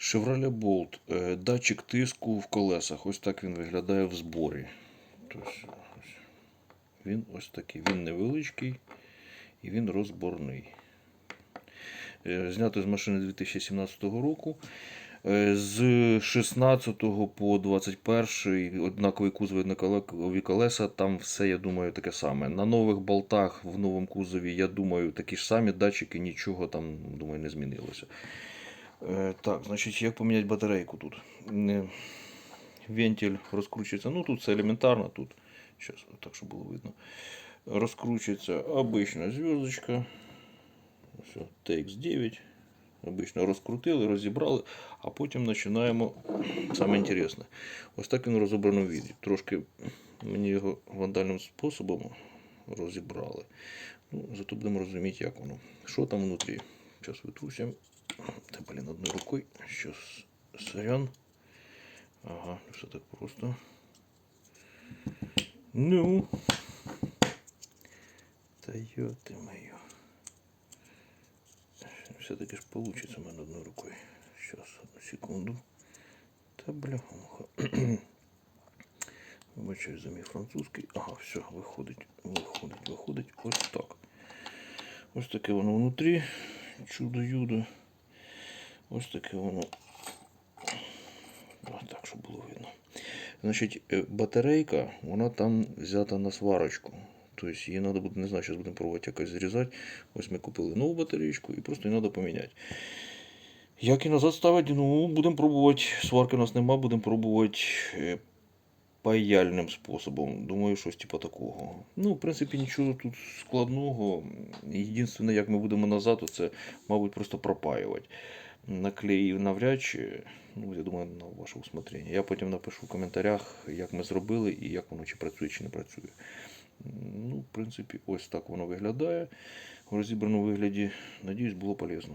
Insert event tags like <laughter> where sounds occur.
Chevrolet Bolt. е, Датчик тиску в колесах. Ось так він виглядає в зборі. Тобто. Він ось такий. Він невеличкий і він розборний. Е, Знято з машини 2017 року. Е, З 16 по 21 однаковий кузов, однакові колеса, там все, я думаю, таке саме. На нових болтах в новому кузові, я думаю, такі ж самі датчики, нічого там, думаю, не змінилося. Е, Так, значить, як поміняти батарейку тут? Вентиль розкручується. Ну, тут все елементарно, тут. Зараз, так, щоб було видно. Розкручується обична зв'язочка. Все, TX9. Обично розкрутили, розібрали, а потім починаємо саме інтересне. Ось так він розібрано в віді. Трошки мені його вандальним способом розібрали. Ну, зато будемо розуміти, як воно. Що там внутрі. Зараз витруся. Та, блін, одною рукою. Щас сорян. Ага, все так просто. Ну. Та йоти мою. Все-таки ж получится у мене одною рукою. Сейчас, одну секунду. Та бляха-муха. <clears throat> Вибачаю за мій французький. Ага, все, виходить, виходить, виходить. Ось так. Ось таке воно внутрі. Чудо-юдо. Ось таке воно. Так, щоб було видно. Значить, е, батарейка, вона там взята на сварочку. Тобто її треба буде, не знаю, зараз будемо пробувати якось зрізати. Ось ми купили нову батареєчку і просто її треба поміняти. Як і назад ставити, ну, будемо пробувати. Сварки у нас нема, будемо пробувати е, паяльним способом. Думаю, щось типу такого. Ну, в принципі, нічого тут складного. Єдине, як ми будемо назад, це, мабуть, просто пропаювати. Наклеїв навряд чи, ну, я думаю, на ваше усмотрення. Я потім напишу в коментарях, як ми зробили і як воно чи працює, чи не працює. Ну, в принципі, ось так воно виглядає. В розібраному вигляді, надіюсь, було полезно.